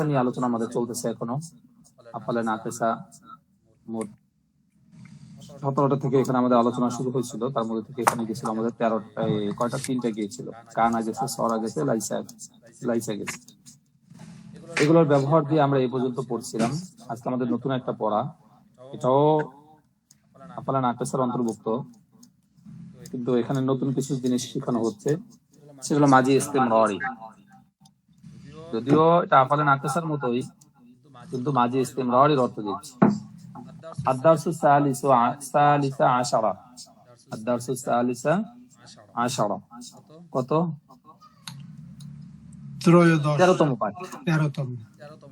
আমাদের আলোচনা সতেরোটা থেকে এখানে আমাদের আলোচনা শুরু হয়েছিল। তার মধ্যে থেকে এখানে গেছিল আমাদের তেরোটা কয়টা, তিনটা গিয়েছিল। কানা গেছে সরা গেছে, লাইসা লাইসা গেছে। এগুলোর ব্যবহার দিয়ে আমরা এই পর্যন্ত পড়ছিলাম। আজকে আমাদের নতুন একটা পড়া। এটাও আফালা নাকেসার অন্তর্ভুক্ত। কিন্তু এখানে নতুন কিছু জিনিস শেখানো হচ্ছে। সেগুলো মাঝি ইস্তেম নরি যদিও এটা আফালে নাকাসার মতোই কিন্তু মাঝি ইস্তেম নরির অর্থ দিচ্ছে। আদারসু সালিসা আশারা। আদারসু সালিসা আশারা। কত? তেরোতম পাঠ। তেরোতম।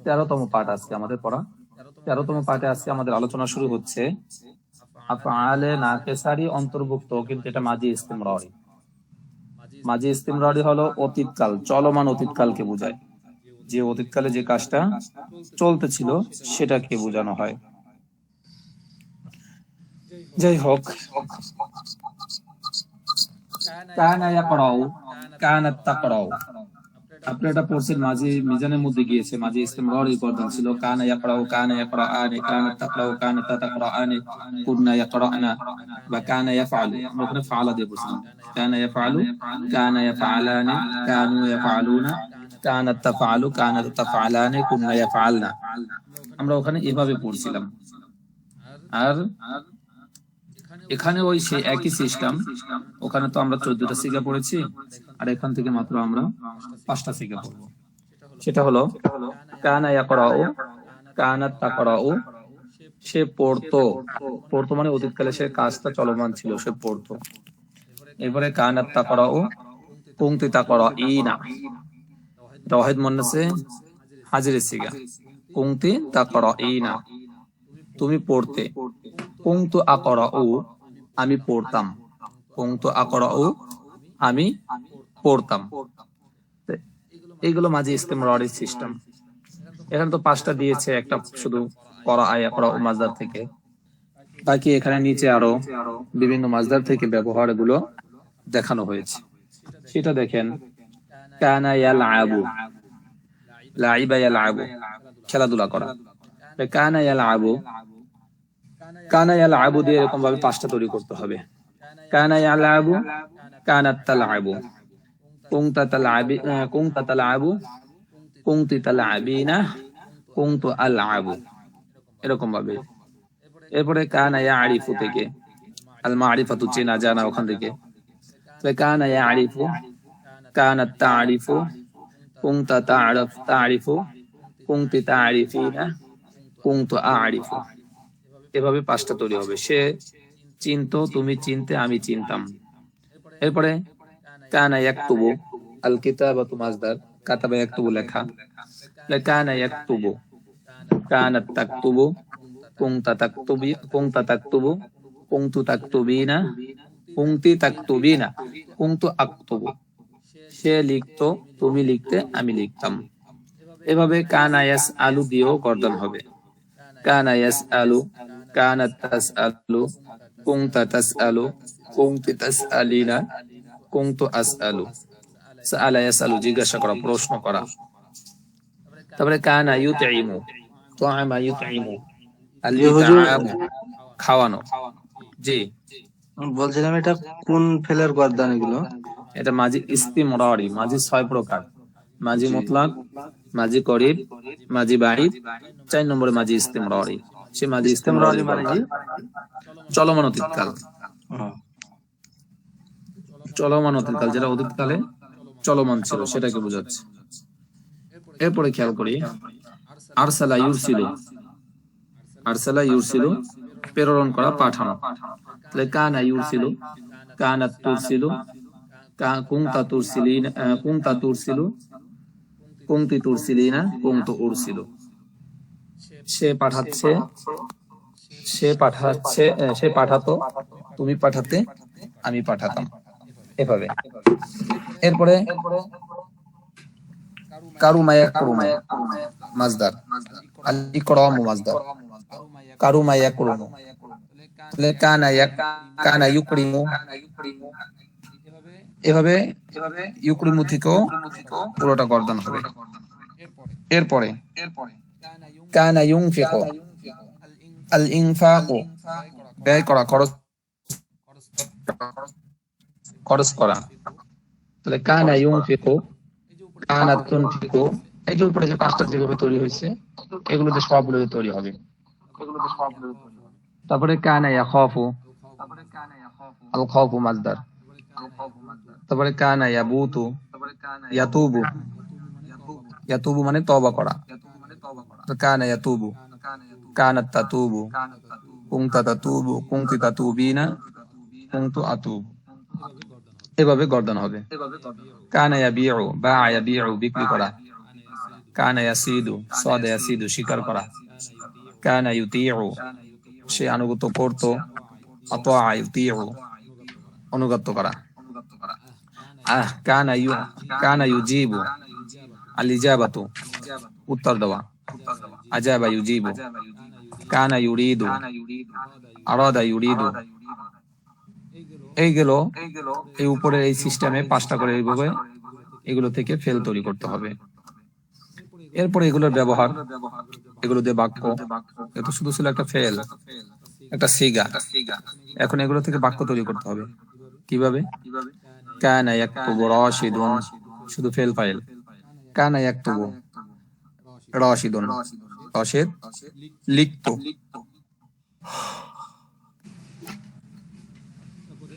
তেরোতম পাঠ আজকে আমাদের পড়া। তেরোতম পাঠে আজকে আমাদের আলোচনা শুরু হচ্ছে। আফআলে নাকেসারি অন্তর্ভুক্ত, কিন্তু এটা মাঝি ইস্তেমরারি। মাঝি ইস্তেমরারি হলো অতীতকাল, চলমান অতীতকালকে বোঝায়। যে অতীতকালে যে কাজটা চলতেছিল, সেটাকে বোঝানো হয়। যাই হোক। কানা ইয়াকরাউ কানাত তাকরাউ আপনি এটা পড়ছেন মাঝি মিজানের মধ্যে গিয়েছে, মাঝি ইস্তেমরারি গর্দন ছিল। কানা ইয়াকরাউ, কানা ইয়াকরাআনি কানাত তাকরাউ কানাত তাকরাআনি কুননা ইয়াকরানা বা কানা ইয়াফআলু। আমরা ওখানে ফাআলা দিয়ে পড়ছিলাম। কানা ইয়াফআলু, কানা ইয়াফআলানি, কানু ইয়াফআলুনা কানাত তাফআলু কানাত তাফআলানি, কুননা ইয়াফআলনা। আমরা ওখানে এভাবে পড়ছিলাম। আর এখানে ওই সেই একই সিস্টেম ওখানে তো আমরা চোদ্দটা সিগা পড়েছি, আর এখান থেকে মাত্র আমরা পাঁচটা সিগা পড়ব। সেটা হলো, কানা ইয়াকরাউ কানাত তাকরাউ, সে পড়তো। পড়তো মানে অতীতকালে সে কাজটা চলমান ছিল, সে পড়তো। এবারে কানাত তাকরাউ কুংতি তাকরা ইনা রহিদ মন্নাসে হাজির সিগা। কুংতি তাকরা ইনা তুমি পড়তে। কুংতু আকরাউ আমি পড়তাম। কুংতু আকরাউ, আমি পড়তাম। এইগুলো মাঝে ইস্তেমরারি সিস্টেম। এখানে তো পাঁচটা দিয়েছে, একটা শুধু করা আয়া করা ও মাজদার থেকে। বাকি এখানে নিচে আরও বিভিন্ন মাজদার থেকে ব্যবহারগুলো দেখানো হয়েছে। সেটা দেখেন, কানা ইয়ালআবু লাইবা ইয়ালআবু খেলাধুলা করা। কানা ইয়ালআবু কানা ইয়ালআবু দিয়ে এরকম ভাবে পাঁচটা তৈরি করতে হবে। কানা কানাত তালআবু কুনতা তালআবু কুনতি তালআবিনা কুনতু আলআবু। এরকম ভাবে এরপরে কানা ইয়ারিফু থেকে আল মারিফাতু চেনা জানা ওখান থেকে। কানা ইয়ারিফু কানাত তারিফু কুনতা তা'রিফ তারিফু কুনতি তারিফিনা কুনতু আরিফু। এভাবে পাঁচটা তৈরি হবে। সে চিনতো, তুমি চিনতে, আমি চিনতাম। এরপরে, কানা ইয়াকতুবু আল কিতাবাতু মাজদার কাতাবা লেখা। কানা তাকতুবু কুনতা তাকতুবি কুনতা সে লিখতো, তুমি লিখতে, আমি লিখতাম। এভাবে কানা ইয়াস আলু দিয়েও গর্দন হবে। কানা ইয়াস আলু কানাত তাস আলু কুংতা তাস আলু কুংতি তাস আলিনা কুংতু আস আলু সাআলা ইয়াস আলু জিজ্ঞাসা করা প্রশ্ন করা তারপরে কানা ইউতাইমু তুআমা ইউতাইমু আল ইউতাআমু খাওয়ানো জি বলছিলাম এটা কোন ফেলের গর্দান এগুলো? এটা মাঝি ইস্তিমরারি মাঝি ছয় প্রকার। মাঝি মুতলাক মাঝি করিব মাঝি বাড়িব চার নম্বরে মাঝি ইস্তিমরারি। সে মাঝি মানে মানে চলমান অতীতকাল চলমান অতীতকাল যেটা অতীতকালে চলমান ছিল সেটাকে বোঝাচ্ছে। এরপরে খেয়াল করি আরসালা ইউরসিলু। আরসালা ইউরসিলু প্রেরণ করা পাঠানো। তাহলে কানা ইউরসিলু কানাত তুরসিলু কা- কুংতা তুরসিলিনা কুংতা তুরসিলু কুংতি তুরসিলিনা কুংতু উরসিলু। সে পাঠাচ্ছে। সে পাঠাচ্ছে সে পাঠাতো। তুমি পাঠাতে আমি পাঠাতাম। এভাবে। এরপরে কারুমায়া কারুমায়া মাজদার আল মাজদার কারুমায়া কুরুমু। তাহলে কানা কানা ইউকরিমু। এভাবে ইউকরিমু থেকেও পুরোটা গর্দন হবে। এরপরে কানা ইউনফিকু আল ইনফাকু ব্যয় করা খরচ খরচ করা তাহলে কানা ইউনফিকু কানা তুনফিকু এগুলোর উপরে যে পাঁচটা যেভাবে তৈরি হয়েছে এগুলোতে সবগুলোতে তৈরি হবে তারপরে কানা ইয়াখাফু আল খাউফু মাজদার তারপরে কানা ইয়াবুতু ইয়াতুবু ইয়াতুবু মানে তওবা করা কানা ইয়াতুবু কানাত তাতুবু কুনতা তাতুবু কুনতি তাতুবিনা কুনতু আতুবু এভাবে গর্দন হবে। কানা ইয়াবিউ বা ইয়াবিউ বিক্রি করা কানা ইয়াসিদু সাদা ইয়াসিদু শিকার করা কানা ইউতিউ সে আনুগত্য করতো। আতোয়া ইউতিউ অনুগত্য করা। আহ কানা ইউ কানা ইউজিবু আল ইজাবাতু উত্তর দেওয়া। আজাবা ইউজিবু কানা ইউরিদু। আরাদা ইউরিদু। এই গেল, এই উপরের এই সিস্টেমে পাঁচটা করে এইভাবে এগুলো থেকে ফেল তৈরি করতে হবে। এরপরে এগুলোর ব্যবহার, এগুলো দিয়ে বাক্য। এটা শুধু ছিল একটা ফেল, একটা সিগা। এখন এগুলো থেকে বাক্য তৈরি করতে হবে। কীভাবে? কানা ইয়াকতুবু রাশিদুন। শুধু ফেল ফাইল। কানা ইয়াকতুবু রাশিদুন। লিখতো।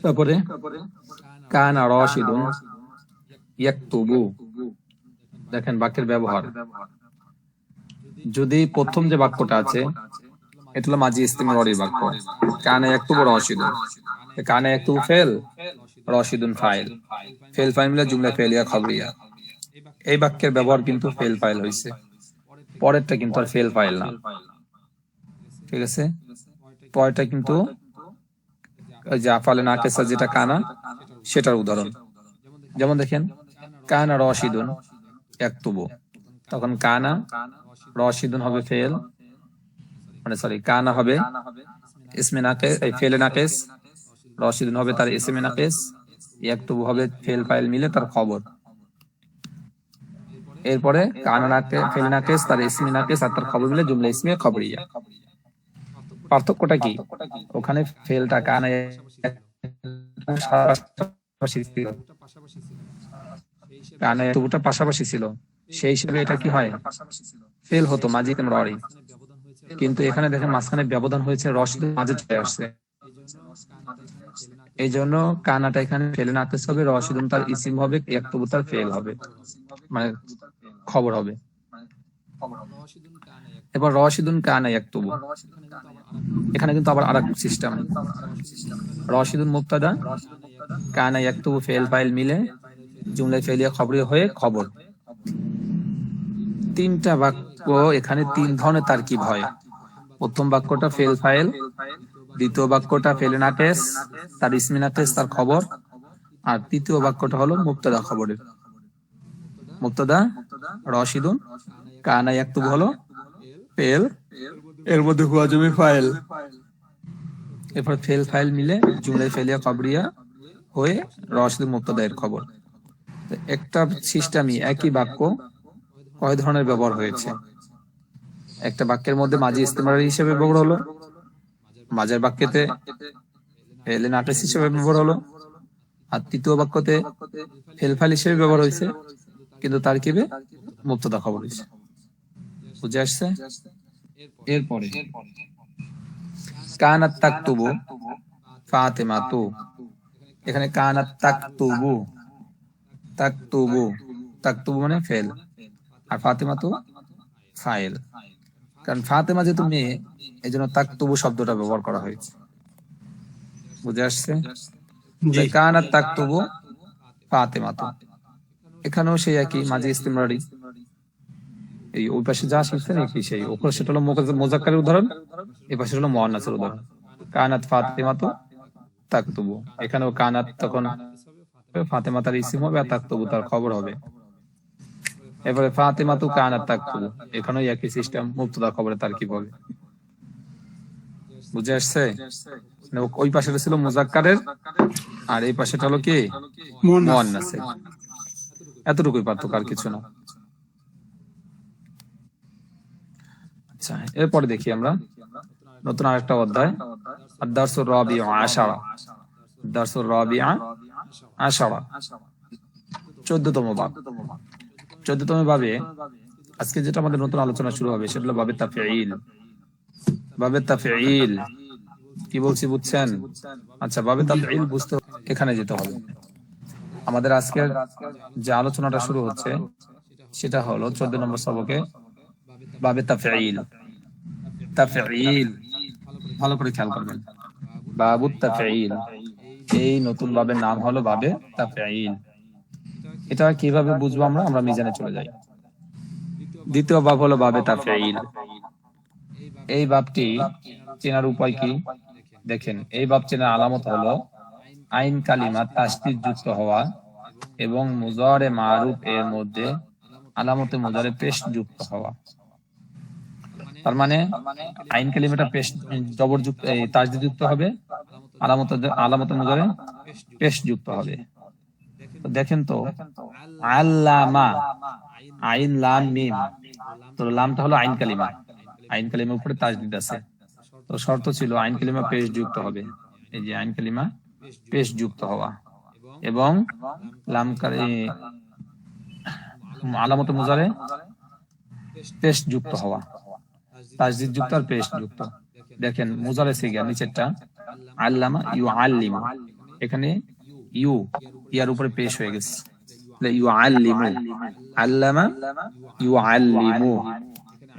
তারপরে কানা রাশিদুন ইয়াকতুবু। দেখেন বাক্যের ব্যবহার। যদি প্রথম যে বাক্যটা আছে, এটা হলো মাঝি ইস্তেমারের বাক্য। কানে একটু রশিদুন। কানে একটু ফেল, রশিদুন ফাইল। ফেল ফাইল মিলে জুমলা ফেলিয়া খবরিয়া। এই বাক্যের ব্যবহার কিন্তু ফেল ফাইল হয়েছে পরেরটা কিন্তু আর ফেল ফাইল না। ঠিক আছে? পরেরটা কিন্তু ওই যে আফালে নাকেসা যেটা কানা সেটার উদাহরণ। যেমন দেখেন কানা রশিদুন একতুবু। তখন কানা রশিদুন হবে ফেল মানে সরি কানা হবে ইসমে নাকেস এই ফেলে নাকেস রশিদুন হবে তার ইসমে নাকেস একতুবু হবে ফেল ফাইল মিলে তার খবর। এরপরে কানা নাকে ফেল নাকেস তার ইসমি নাকেস আর তার খবর মিলে জুমলা ইসমিয়া, খবরিয়া। পার্থক্যটা কি? ওখানে ফেলটা কানা কানে তবুটা পাশাপাশি ছিল। সেই হিসেবে এটা কি হয়? ফেল হতো, মাঝি ররি কিন্তু এখানে দেখেন মাঝখানে ব্যবধান হয়েছে, রস মাঝে চলে আসছে। এই জন্য কানাটা এখানে ফেলে না আসতে হবে রশিদুন তার ইসিম হবে একটু তার ফেল হবে মানে খবর হবে। এবার রশিদুন কানা একটুবু এখানে কিন্তু আবার আরেক সিস্টেম রশিদুন মুক্তাদা কানা একটুবু ফেল ফাইল মিলে জুমলায় ফেলিয়া খবরে হয়ে খবর। তিনটা বাক্য এখানে তিন ধরনের তারকিব হয়। প্রথম বাক্যটা ফেল ফাইল দ্বিতীয় বাক্যটা ফেলে নাকেস তার ইসমি নাকেস তার খবর। আর তৃতীয় বাক্যটা হলো মুক্তাদা খবরের। মুক্তাদা রশিদুন কানা একটু হলো ফেল। এর মধ্যে হুয়া জমি ফাইল। এরপর ফেল ফাইল মিলে জুমলায় ফেলিয়া খবরিয়া হয়ে রশিদ মুক্তাদা এর খবর। একটা সিস্টেমই একই বাক্য কয় ধরনের ব্যবহার হয়েছে? একটা বাক্যের মধ্যে মাঝি ইস্তেমার হিসেবে ব্যবহার হলো মাঝের বাক্যেতে ফেলে নাটেস হিসেবে ব্যবহার হলো। আর তৃতীয় বাক্যতে ফেলফাইল হিসেবে ব্যবহার হয়েছে। কিন্তু তার কিবে মুক্তদা খবর হয়েছে। বুঝে আসছে? এরপরে। কানাত তাকতুবু ফাতেমা তু। এখানে কানাত তাকতুবু। তাকতুবু। তাকতুবু মানে ফেল। আর ফাতেমা তো ফাইল। কারণ ফাতেমা যেহেতু মেয়ে এই জন্য তাকতুবু শব্দটা ব্যবহার করা হয়েছে। বুঝে আসছে? জি। কানাত তাকতুবু ফাতেমা তো এখানেও সেই একই মাঝে ইস্তেমরারি। এই ওই পাশে যা শিখছেন একই সেই। ওপরে সেটা হলো মোজাক- মোজাক্কারের উদাহরণ এই পাশে হলো মোয়ান্নাসের উদাহরণ। কানাত ফাতেমা তো তাকতুবু। এখানেও কানাত তখন ফাতেমা তার ইসিম হবে আর তাকতুবু তার খবর হবে। এবারে ফাতেমা তু কানাত তাকতুবু এখানেও একই সিস্টেম মুক্তদা খবরে তার কি বলে? বুঝে আসছে? মানে ওই পাশেটা ছিল মুজাক্কারের, আর এই পাশেটা হলো কি? মুয়ান্নাসের। এতটুকুই পার্থক্য, আর কিছু না। আচ্ছা এরপরে দেখি আমরা। নতুন আরেকটা অধ্যায়। আদারসুর রাবিউ আশারা। আদারসুর রাবিউ আশারা। চোদ্দতম বাব চোদ্দতম বাবে আজকে যেটা আমাদের নতুন আলোচনা শুরু হবে, সেটা হলো বাবে তাফঈল। বাবে তাফঈল, কি বলছি বুঝছেন? আচ্ছা বাবে তাফঈল বুঝতে এখানে যেতে হবে। আমাদের আজকের যে আলোচনাটা শুরু হচ্ছে, সেটা হলো চোদ্দ নম্বর সবকে বাবে তাফঈল। তাফঈল, ভালো করে খেয়াল করবেন। বাবু তাফঈল, এই নতুন বাবের নাম হলো বাবে তাফঈল। এটা কীভাবে বুঝব আমরা? আমরা মিজানে চলে যাই। দ্বিতীয় বাব হলো বাবে তাফঈল এই বাবটি চেনার উপায় কি? দেখেন, এই বাব চেনার আলামত হলো আইন কালিমা তাসদিদ যুক্ত হওয়া এবং মুজারে মারুফ এর মধ্যে আলামতে মুজারে পেশ যুক্ত হওয়া। তার মানে আইন কালিমাটা পেশ জবর যুক্ত এই যুক্ত হবে, আলামত, আলামতে মুজারে পেশ যুক্ত হবে। তো দেখেন তো। আল্লামা আইন লাম মিম। তো লামটা হলো আইন কালিমা। আইন কালিমার উপরে তাজদিদ আছে। তো শর্ত ছিল আইন কালিমা পেশ যুক্ত হবে। এই যে আইন কালিমা পেশ যুক্ত হওয়া। এবং লাম আলামত মুজারে পেশ যুক্ত হওয়া। তাজদিদ যুক্ত আর পেশ যুক্ত। দেখেন মুজারে সিগা নিচেরটা। আল্লামা ইউ আল্লিমা এখানে ইউ, ইয়ার উপরে পেশ হয়ে গেছে। ইউ আল্লিমু আল্লামা ইউ আল্লিমু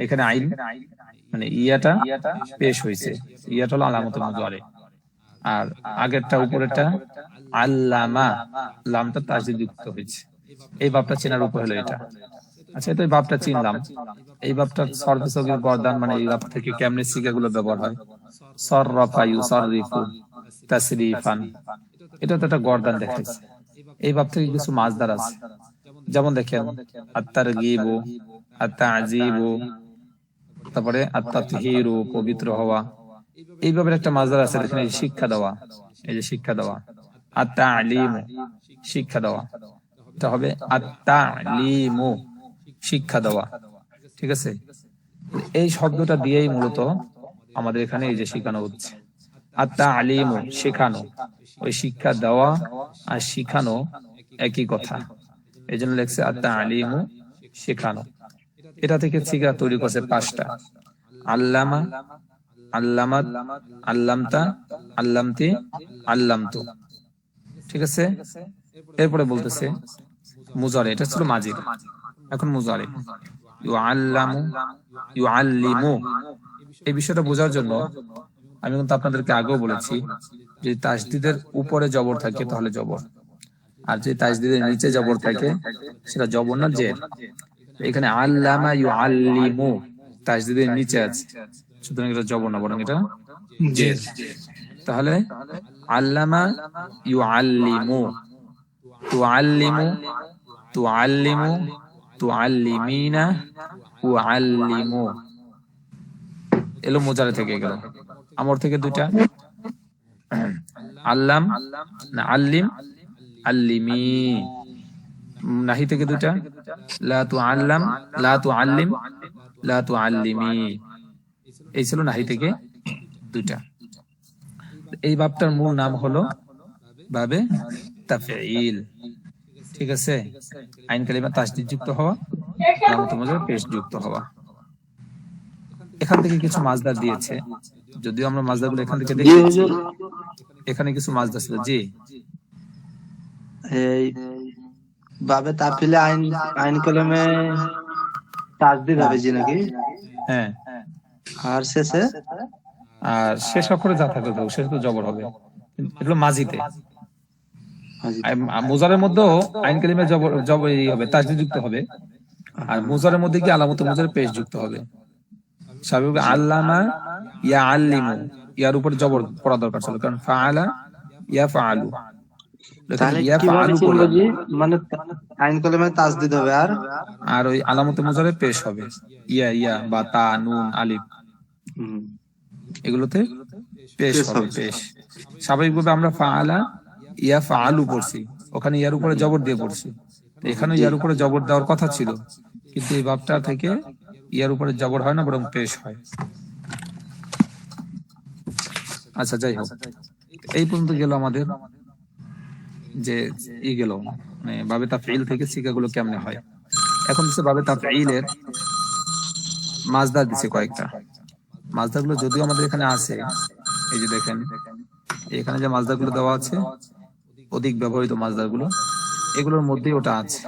এখানে আইন মানে ইয়াটা পেশ হয়েছে। ইয়াটা হলো আলামত মুজারে। আর আগেরটা, উপরেরটা আল্লামা, লামটা তাজদিদ যুক্ত হয়েছে। এই বাপটা চেনার উপর হলো এটা। আচ্ছা তো এই বাপটা চিনলাম। এই বাপটা সর্বসগের গর্দান মানে এই বাপ থেকে কেমনে সিগাগুলো ব্যবহার হয়? সর রফা ইউ সররাফা ইউসাররিফু তাসরিফান। এটা তো একটা গর্দান দেখাইছে এই বাপ থেকে কিছু মাছ মাছদার আছে যেমন দেখেন আত্মার গিবু আত্মা আজিবু তারপরে আত্মা তিহিরু পবিত্র হওয়া। এইভাবে একটা মাছদার আছে এখানে শিক্ষা দেওয়া। এই যে শিক্ষা দেওয়া। আত্মা আলিম শিক্ষা দেওয়া। এটা হবে আত্মা আলিমু শিক্ষা দেওয়া। ঠিক আছে? এই শব্দটা দিয়েই মূলত আমাদের এখানে এই যে শেখানো হচ্ছে। আত্মা আলিমু শেখানো। ওই শিক্ষা দেওয়া আর শিখানো একই কথা। এই জন্য লেখছে আত্মা আলিমু শেখানো। এটা থেকে শিখা তৈরি করছে পাঁচটা। আল্লামা, আল্লামাত, আল্লামতা, আল্লামতি, আল্লামতু। ঠিক আছে? এরপরে বলতেছে মুজারে। এটা ছিল মাজির এখন মুজারে। ইউ আল্লামু ইউ আল্লিমু এই বিষয়টা বোঝার জন্য আমি কিন্তু আপনাদেরকে আগেও বলেছি যে তাসদিদের উপরে জবর থাকে, তাহলে জবর। আর যদি তাসদিদের নিচে জবর থাকে, সেটা জবর না জের। এখানে আল্লামা ইউ আল্লিমু তাসদিদের নিচে আছে। সুতরাং এটা জবর না, বরং এটা জের। তাহলে আল্লামা ইউ আল্লিমু তু আল্লিমু তু আল্লিমু তু আল্লিমিনা উ আল্লিমু এলো মোজারে থেকে গেল। আমর থেকে দুইটা? আল্লাম, না, আল্লিম, আল্লিমি। নাহি থেকে দুইটা? লা তু আল্লাম, লা তু আল্লিম, লা তু আল্লিমি। এই ছিল নাহি থেকে দুইটা। এই বাপটার মূল নাম হলো বাবে তাফঈল। ঠিক আছে? আইন কালিমা তাসদিদ যুক্ত হওয়া মুজারে, পেশ যুক্ত হওয়া। এখান থেকে কিছু মাজদার দিয়েছে। যদিও আমরা মাজদারগুলো এখান থেকে দেখি। এখানে কিছু মাজদার ছিল জি। এই বাবে তাফিলে আইন আইন কলমে তাজদিদ হবে জি নাকি? হ্যাঁ। আর শেষে? আর শেষ অক্ষরে যা থাকবে তো শেষ তো জবর হবে। এগুলো মাঝিতে। মোজারের মধ্যেও আইন কালিমা জবর জবর এই হবে তাজদিদ যুক্ত হবে। আর মোজারের মধ্যে কি আলামত মোজারে পেশ যুক্ত হবে? স্বাভাবিক আল্লামা ইয়া আল্লিমু। ইয়ার উপর জবর পড়া দরকার ছিল কারণ ফাআলা ইয়া ফাআলু। মানে আইন কলমে তাজদিদ হবে আর? আর ওই আলামতে মোজারে পেশ হবে। ইয়া ইয়া বা তা নুন আলিফ। হুম, এগুলোতে পেশ পেশ হবে হবে। পেশ। স্বাভাবিকভাবে আমরা ফাআলা ইয়া ফাআলু পড়ছি। ওখানে ইয়ার উপরে জবর দিয়ে পড়ছি। এখানে ইয়ার উপরে জবর দেওয়ার কথা ছিল। কিন্তু এই বাবটা থেকে ইয়ার উপরে জবর হয় না, বরং পেশ হয়। আচ্ছা যাই হোক। এই পর্যন্ত গেল আমাদের যে ই গেল মানে বাবে তাফঈল থেকে সিগাগুলো কেমনে হয়। এখন হচ্ছে বাবে তাফঈলের মাজদার দিছে কয়েকটা। মাজদারগুলো যদিও আমাদের এখানে আছে, এই যে দেখেন, এখানে যে মাজদারগুলো দেওয়া আছে, অধিক ব্যবহৃত মাজদারগুলো এগুলোর মধ্যেই ওটা আছে।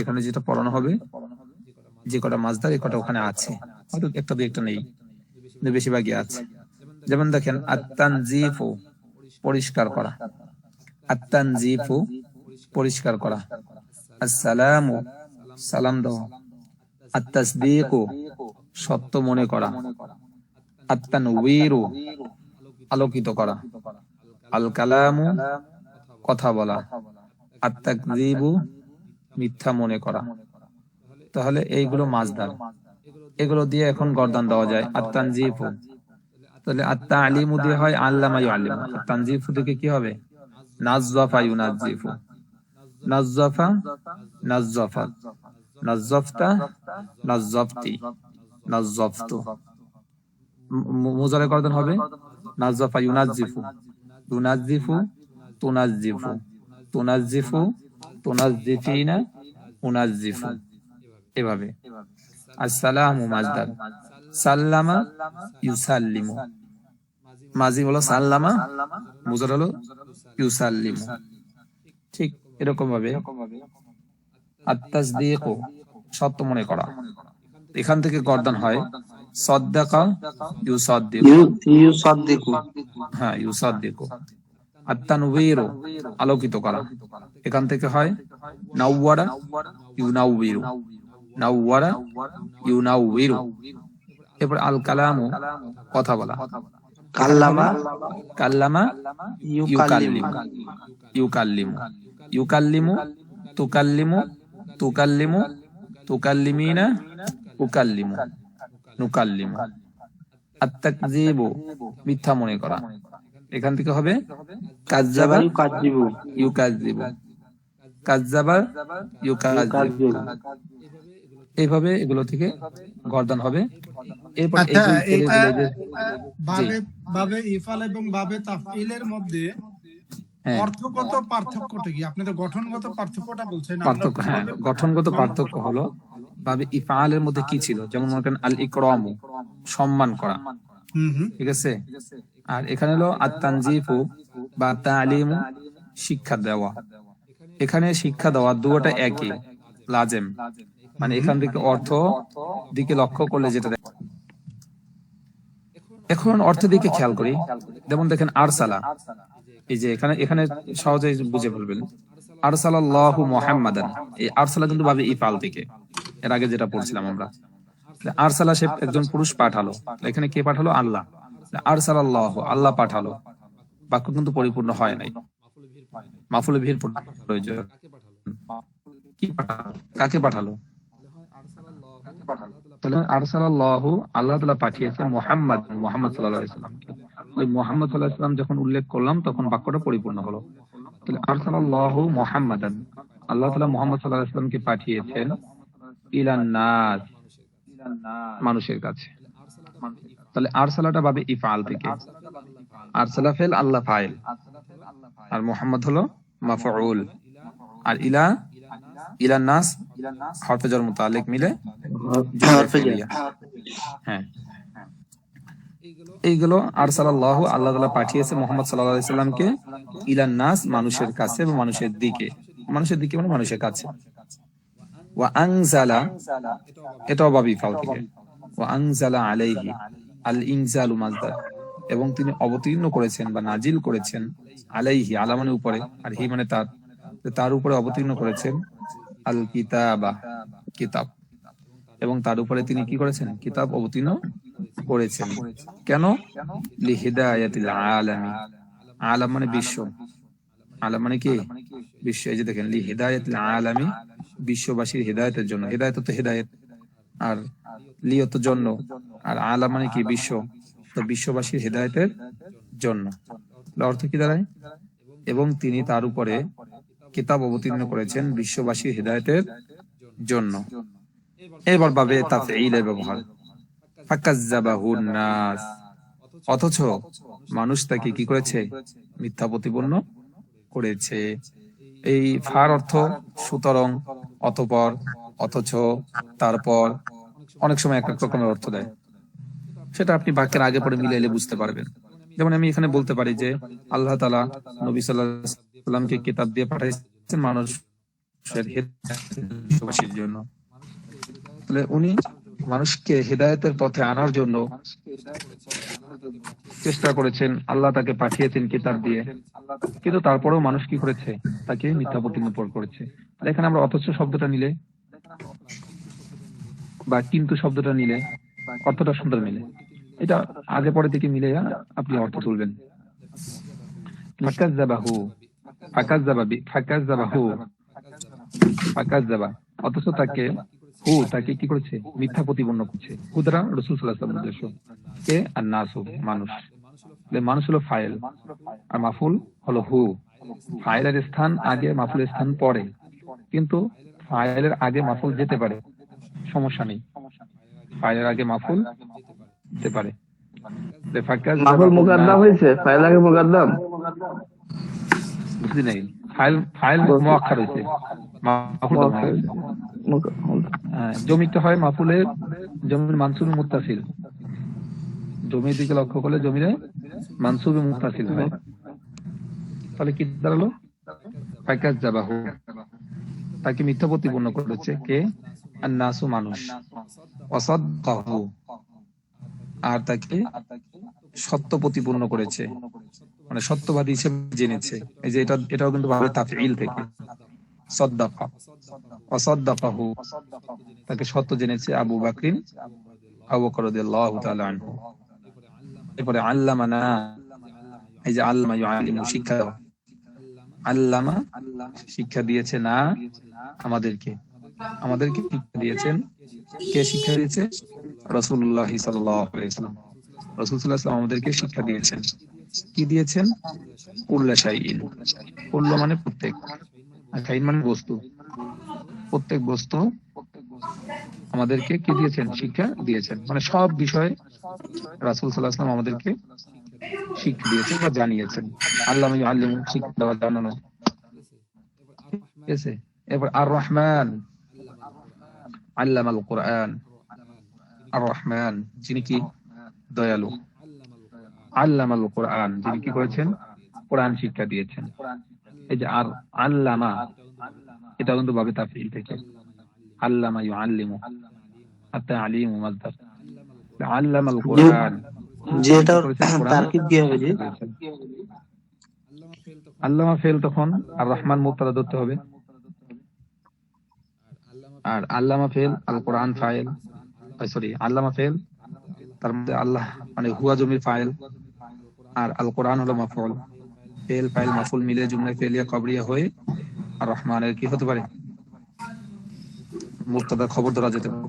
এখানে যেটা পড়ানো হবে যে কটা মাজদার এই কটা ওখানে আছে। হয়তো একটা দুই একটা নেই। বেশিরভাগই আছে। যেমন দেখেন, আত্তানজিফু, পরিষ্কার করা। আত্তানজিফু, পরিষ্কার করা। আসসালামু, সালাম দেওয়া। আত্তাসদিকু, সত্য মনে করা। আত্তানউইরু আলোকিত করা। আল কালামু কথা বলা। আত্তাকযিবু মিথ্যা মনে করা। তাহলে এইগুলো মাজদার এগুলো দিয়ে এখন গর্দান দেওয়া যায়। আত্তানজিফু। তাহলে আত্তা আলিমু দিয়ে হয় আল্লামা ইউআল্লিমু। আত্তানজিফু থেকে কি হবে? নাজ্জাফা ইউনাজ্জিফু। নাজ্জাফা নাজ্জাফা। নাজ্জাফতা নাজ্জাফতি। নাজ্জাফতু। মু- মুজারে গর্দন হবে? নাজ্জাফা ইউনাজ্জিফু। ইউনাজ্জিফু তুনাজ্জিফু। তুনাজ্জিফু তুনাজ্জিফিনা উনাজ্জিফু। এভাবে। আসসালামু মাজদার। সাল্লামা ইউসাল্লিমু। মাজি হলো সাল্লামা মুজার হলো ইউসাল্লিমু। ঠিক এরকম ভাবে আত্তাসদিকু সত্য মনে করা। এখান থেকে গর্দান হয় সদ্দাকা ইউসাদ্দিকু। ইউ ইউসাদ্দিকু। হ্যাঁ ইউসাদ্দিকু। আত্তানউযিরু আলোকিত করা। এখান থেকে হয় নাওয়ারা ইউনাউযিরু নাওয়ারা এরপর আল কালামু কথা বলা। কাল্লামা কাল্লামা ইউকাল্লিমু। ইউকাল্লিমু। ইউকাল্লিমু তুকাল্লিমু তুকাল্লিমু তুকাল্লিমিনা উকাল্লিমু। নুকাল্লিমু। আত্তাকযিবু মিথ্যা মনে করা। এখান থেকে হবে কাজ্জাবা ইউকাজ্জিবু। ইউকাজ্জিবু। কাজ্জাবা ইউকাজ্জিবু। এইভাবে এগুলো থেকে গর্দান হবে। এরপর আচ্ছা ইফাল এবং বাবে তাফইলের মধ্যে হ্যাঁ। অর্থগত পার্থক্যটা কি? আপনি তো গঠনগত পার্থক্যটা বলছেন পার্থক্য হ্যাঁ গঠনগত পার্থক্য হলো ভাবে ইফআলের মধ্যে কি ছিল? যেমন মনে করেন আল ইকরামু সম্মান করা। ঠিক আছে? আর এখানে হলো আত্তানজিফু বা তালিমু শিক্ষা দেওয়া। এখানে শিক্ষা দেওয়া দুটোটা একই লাজেম। মানে এখান থেকে অর্থ দিকে লক্ষ্য করলে যেটা এখন অর্থ দিকে খেয়াল করি। যেমন দেখেন, আরসালা। এই যে এখানে এখানে সহজে বুঝে ফেলবেন। আরসালাল্লাহু মুহাম্মাদান। এই আরসালা কিন্তু ভাবে ইফাল থেকে। এর আগে যেটা পড়ছিলাম আমরা। আরসালা সে একজন পুরুষ পাঠালো। এখানে কে পাঠালো? আল্লাহ। আরসালাল্লাহ। আল্লাহ পাঠালো। বাক্য কিন্তু পরিপূর্ণ হয় নাই। মাফুল ভিড় প্রয়োজন। কি পাঠালো? কাকে পাঠালো? আরসালাল্লাহু আল্লাহ পাঠিয়েছে ওই যখন উল্লেখ করলাম, তখন বাক্যটা পরিপূর্ণ হলো। তাহলে আরসালাল্লাহু আল্লাহ পাঠিয়েছেন মানুষের কাছে। তাহলে আরসালাটা ভাবে ইফআল থেকে। আরসালা ফেল, আল্লাহ ফাইল। আর মুহাম্মদ হলো আর ইলা ইলা নাস হরফে জর মুতালিক মিলে হ্যাঁ। এইগুলো আল্লাহ তাআলা পাঠিয়েছে মুহাম্মদ ইলান নাস মানুষের কাছে এবং মানুষের দিকে। মানুষের দিকে মানে মানুষের কাছে। ওয়া ফাল থেকে। ওয়া আলাইহি আল মাজদার এবং তিনি অবতীর্ণ করেছেন বা নাজিল করেছেন আলাইহি আলা মানে উপরে। আর হি মানে তার তার উপরে অবতীর্ণ করেছেন। আল কিতাবা। কিতাব এবং তার উপরে তিনি কি করেছেন? কিতাব অবতীর্ণ করেছেন। কেন? লিহিদায়াতিল আলামি। আলাম মানে বিশ্ব। আলাম মানে কি? বিশ্ব। এই যে দেখেন, লিহিদায়াতিল আলামি বিশ্ববাসীর হেদায়েতের জন্য। হেদায়েত তো হেদায়েত। আর লিয়ত জন্য। আর আলাম মানে কি? বিশ্ব। তো বিশ্ববাসীর হেদায়েতের জন্য। অর্থ কি দাঁড়ায়? এবং তিনি তার উপরে কিতাব অবতীর্ণ করেছেন বিশ্ববাসীর হেদায়েতের জন্য। এবার ভাবে তাফঈলের ব্যবহার। ফাকাজ্জাবাহুন নাস। অথচ মানুষ তাকে কি করেছে? মিথ্যা প্রতিপন্ন করেছে। এই ফার অর্থ সুতরং অতপর অথচ তারপর অনেক সময় এক এক রকমের অর্থ দেয়। সেটা আপনি বাক্যের আগে পরে মিলাইলে বুঝতে পারবেন। যেমন আমি এখানে বলতে পারি যে আল্লাহ তালা নবী সাল্লামকে কিতাব দিয়ে পাঠাইছেন মানুষের জন্য। তাহলে উনি মানুষকে হেদায়েতের পথে আনার জন্য চেষ্টা করেছেন, আল্লাহ তাকে পাঠিয়েছেন কিতাব দিয়ে। কিন্তু তারপরেও মানুষ কি করেছে? তাকে মিথ্যা প্রতিপন্ন করেছে। এখানে আমরা অথচ শব্দটা নিলে, বা কিন্তু শব্দটা নিলে, অর্থটা সুন্দর মিলে এটা আগে পরে থেকে মিলে আপনি অর্থ তুলবেন। অথচ তাকে হু, তাকে কি করেছে? মিথ্যা প্রতিপন্ন করছে। রসুল সাল্লাহ কে? আর মানুষ। মানুষ হলো ফাইল, আর মাফুল হলো হু। ফাইলের স্থান আগে, মাফুলের স্থান পরে। কিন্তু ফাইলের আগে মাফুল যেতে পারে। সমস্যা নেই। ফাইলের আগে মাফুল যেতে পারে। তাহলে মুকাদ্দাম হয়েছে? ফাইল আগে মুকাদ্দাম? বুঝলি নাই। ফাইল ফাইল মুআক্খার হয়েছে। মাফুল দমা হয়েছে। হ্যাঁ, জমিতে হয় মাফুলের জমির মানসুব মুত্তাসিল জমির দিকে লক্ষ্য করলে জমিরে মানসুব মুত্তাসিল হয়। তাহলে কি দাঁড়াল? ফাকাজ জাবাহু। তাকে মিথ্যা প্রতিপন্ন করেছে। কে? আর নাসু মানুষ। অসাদ্দাহু আর তাকে সত্য প্রতিপূর্ণ করেছে। মানে সত্যবাদী হিসেবে জেনেছে। এই যে এটা এটাও কিন্তু ভাবে তাফিল থেকে। অসদ্দাকাহু তাকে সত্য জেনেছে আবু বাকরিন, আবু বকর রাদিয়াল্লাহু তাআলা আনহু। এরপরে এই যে আল্লামা ইউআলিমু শিক্ষা আল্লামা শিক্ষা দিয়েছে না আমাদেরকে? আমাদেরকে শিক্ষা দিয়েছেন। কে শিক্ষা দিয়েছে? রাসূলুল্লাহ সাল্লাল্লাহু আলাইহি ওয়াসাল্লাম। রাসূল সাল্লাল্লাহু আমাদেরকে শিক্ষা দিয়েছেন। কি দিয়েছেন? মানে প্রত্যেক। মানে বস্তু। প্রত্যেক বস্তু আমাদেরকে কি দিয়েছেন? শিক্ষা দিয়েছেন। মানে সব বিষয়ে রাসূল ওয়াসাল্লাম আমাদেরকে শিক্ষা দিয়েছেন বা জানিয়েছেন। আল্লাহ আল্লিম শিক্ষা দেওয়া জানানো। ঠিক আছে? এরপর আর রহমান আল্লাহ আল কোরআন। আর রহমান যিনি কি? দয়ালু। আল্লাম আল কোরআন যিনি কি করেছেন? কোরআন শিক্ষা দিয়েছেন। এই যে আর আল্লামা এটা কিন্তু ভাবে তাফিল থেকে। আল্লামা ইউ আল্লিমু হাত্তা আলিমু মাসদার আল্লাম আল কোরআন যে এটা তারকিব কি হবে জি আল্লামা ফেল তখন আর রহমান মুক্তাদা ধরতে হবে। আর আল্লামা ফেল আল কোরআন ফাইল। সরি আল্লামা ফেল তার মধ্যে আল্লাহ মানে হুয়া জমির ফাইল আর আল কোরআন হলো মাফুল। ফেল ফাইল মাফুল মিলে জুমলায় ফেলিয়া কবরিয়া হয়ে আর রহমানের কি হতে পারে? মুক্তাদা খবর ধরা যেতে পারে।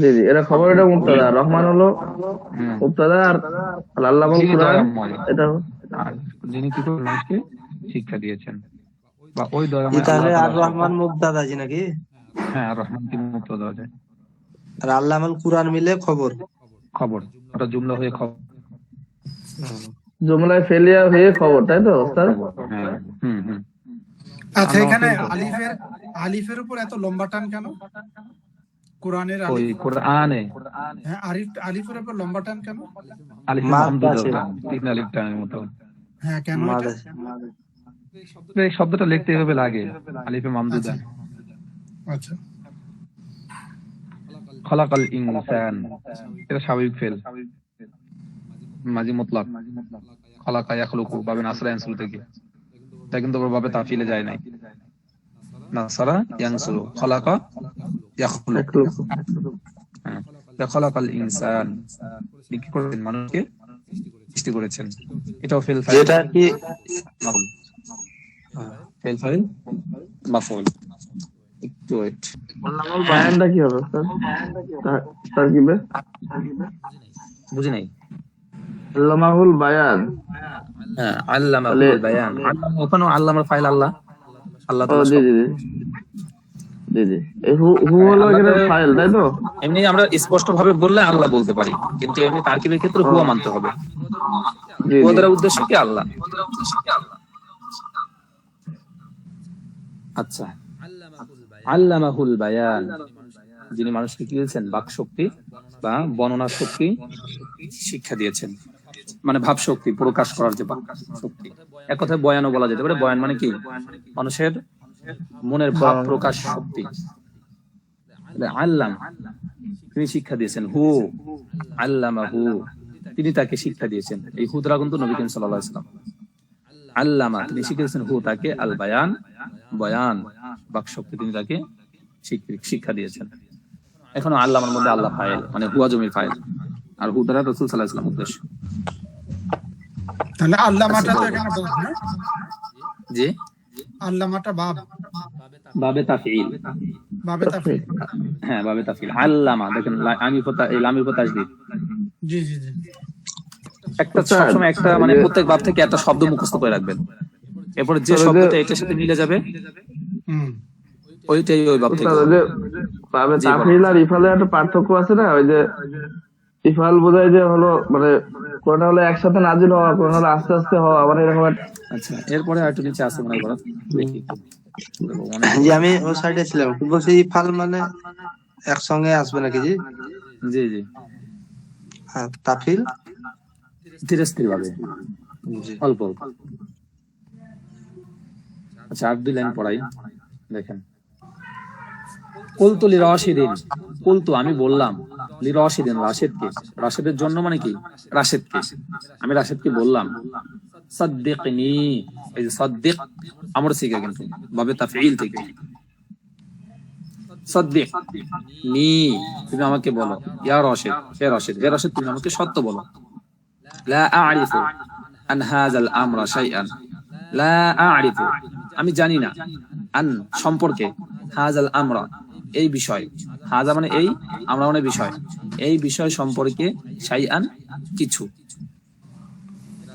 জি জি এটা খবর এটা মুক্তাদা রহমান হলো মুক্তাদা আর আল্লাহ যিনি কোরআন এটা যিনি কি করে মানুষকে শিক্ষা দিয়েছেন। বা ওই তাহলে আর রহমান জি নাকি? হ্যাঁ আর রহমানকে মুক্ত দেওয়া যায় আর আল্লামাল কুরআন মিলে খবর। খবর। ওটা জুমলা হয়ে খবর। জুমলায় ফেলিয়া হয়ে খবর তাই তো স্যার হ্যাঁ হুম হুম। আচ্ছা এখানে আলিফের আলিফের উপর এত লম্বা টান কেন? কোরআনের ওই কোরআনে। হ্যাঁ আলিফ আলিফের উপর লম্বা টান কেন? আলিফ আছে। তিন আলিফ টানের মতো। হ্যাঁ কেন শব্দটা লিখতে এভাবে লাগে আলিফে মামদুদা। আচ্ছা। খলাকাল ইনসান। এটা স্বাভাবিক ফেল। মাজি মুতলাক। খলাকা ইয়াখলুকু বাবে নাসরা ইয়ানসুরু থেকে। এটা কিন্তু বাবে তাফিলে যায় নাই। নাসরা ইয়ানসুরু খলাকা ইয়াখলুকু। হ্যাঁ খলাকাল ইনসান। কি করেছেন মানুষকে সৃষ্টি করেছেন। এটাও ফেল ফাইল। যেটা কি ফেল ফাইল। মাফুল। আল্লামাল বায়ানটা কি হবে? স্যার? তা- তারকিবে বুঝি নাই। আল্লামাহুল বায়ান। হ্যাঁ আল্লামা বায়ান। আল্লামা- ওখানেও আল্লামার ফাইল আল্লাহ। আল্লাহ জি জি জি। জি জি। হু হু হলো এখানে ফাইল তাই তো? এমনি আমরা স্পষ্ট ভাবে বললে আল্লাহ বলতে পারি। কিন্তু এমনি তারকিবের ক্ষেত্রে হুয়া মানতে হবে। ওদের উদ্দেশ্য কি আল্লাহ? আচ্ছা। আল্লামাহুল বায়ান। যিনি মানুষকে কি দিয়েছেন? বাক শক্তি বা বর্ণনা শক্তি শিক্ষা দিয়েছেন। মানে ভাব শক্তি প্রকাশ করার যে শক্তি। এক কথায় বয়ানও বলা যেতে পারে। বয়ান মানে কি? মানুষের মনের ভাব প্রকাশ শক্তি। আল্লাম তিনি শিক্ষা দিয়েছেন। হু আল্লামা হু তিনি তাকে শিক্ষা দিয়েছেন। এই হুদরা কিন্তু নবী করিম ওয়াসাল্লাম আল্লামা তিনি শিখিয়েছেন হু তাকে আল বায়ান বয়ান বাক শক্তি তিনি তাকে শিক্ষা দিয়েছেন। এখনও আল্লামার মধ্যে আল্লাহ ফাইল মানে হুয়া জমির ফাইল। আর হু দ্বারা রসুল সাল্লাহ ইসলাম উদ্দেশ্য। তাহলে আল্লামাটা তো এখানে না? জি? আল্লামাটা বাব বাবে তাফিল। বাবে তাফসীর হ্যাঁ বাবে তাফিল। আল্লামা দেখেন আমি কথা এই লামির কথা জি জি জি। একটা আচ্ছা, সবসময় একটা মানে প্রত্যেক বাব থেকে একটা শব্দ মুখস্থ করে রাখবেন। এরপরে যে শব্দটা এটার সাথে মিলে যাবে ওইটাই ওই বাব থেকে। তাফিল আর ইফালে একটা পার্থক্য আছে না? ওই যে ইফাল বোঝায় যে হলো মানে কোনটা হলো একসাথে নাজিল হওয়া কোনটা হলো আস্তে আস্তে হওয়া মানে এরকম একটা আচ্ছা এরপরে আর একটু নিচে আছে মনে হয় অনেক- জি আমি ওই সাইডে ছিলাম। বলছি ইফাল মানে একসঙ্গে আসবে নাকি জি? জি জি। আর তাফিল? ধীরে স্থির ভাবে অল্প অল্প। আচ্ছা আর দুই লাইন পড়াই। দেখেন। কুলতু কুলতু আমি বললাম লি রাশিদিন রাশেদকে। রাশেদের জন্য মানে কি? রাশেদকে। আমি রাশেদকে বললাম সাদ্দিকনি। এই যে সাদ্দিক আমার শিখে কিন্তু বাবে তাফঈল থেকে। সাদ্দিক নি। তুমি আমাকে বলো ইয়া রাশেদ হে রাশেদ হে রাশেদ তুমি আমাকে সত্য বলো। লা আ'রিফু আন হাযাল আমরা শাইআন। লা আ'রিফু, আমি জানি না আন সম্পর্কে হাজাল আমরা, এই বিষয়। হাজা মানে এই, আমরা মানে বিষয়। এই বিষয় সম্পর্কে সাই আন কিছু।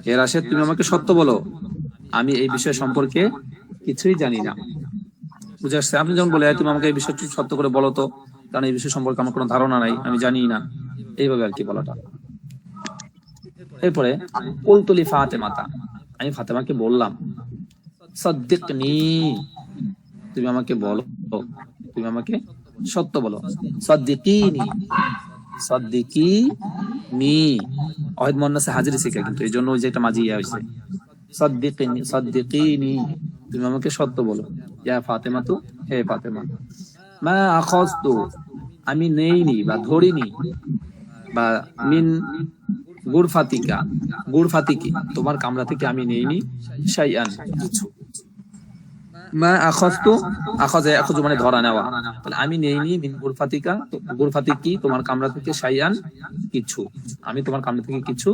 এর আসে তুমি আমাকে সত্য বলো, আমি এই বিষয় সম্পর্কে কিছুই জানি না। বুঝে আসছে? আপনি যখন বলে তুমি আমাকে এই বিষয় সত্য করে বলো তো, কারণ এই বিষয় সম্পর্কে আমার কোনো ধারণা নাই, আমি জানি না, এইভাবে আর কি বলাটা। এরপরে, কুলতুলি ফাতেমাতা। আমি ফাতেমাকে বললাম, সদ্দিকনি, তুমি আমাকে বলো, তুমি আমাকে সত্য বলো। সদ্দিকিনি সদ্দিকি নি অহিদ মন্নাসে হাজিরি কিন্তু এই জন্য যে একটা ইয়া হয়েছে তুমি আমাকে সত্য বলো। ইয়া ফাতেমা তু হে ফাতেমা, মা আখাযতু, আমি নেইনি বা ধরিনি বা মিন গুড়ফাতিকা গুড়ফাতিকি তোমার কামরা থেকে আমি নেইনি, শাইআন। কিছু মা আখাযতু আখাযা আখাযু মানে ধরা নেওয়া। তাহলে আমি নেইনি মিন গুড়ফাতিকা তো গুড়ফাতিকি তোমার কামরা থেকে শাইআন, কিছু। আমি তোমার কামরা থেকে কিছু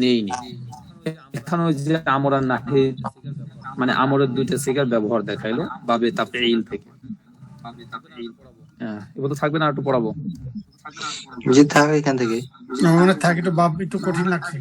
নেইনি। এখানে যে আমর আর মানে আমরের দুইটা সিগার ব্যবহার দেখাইলো, বাবে তাফঈল থেকে। হ্যাঁ এবার তো থাকবে না একটু পড়াবো? জি থাক এখান থেকে। আমার মনে থাকে তো বাপ একটু কঠিন লাগছে।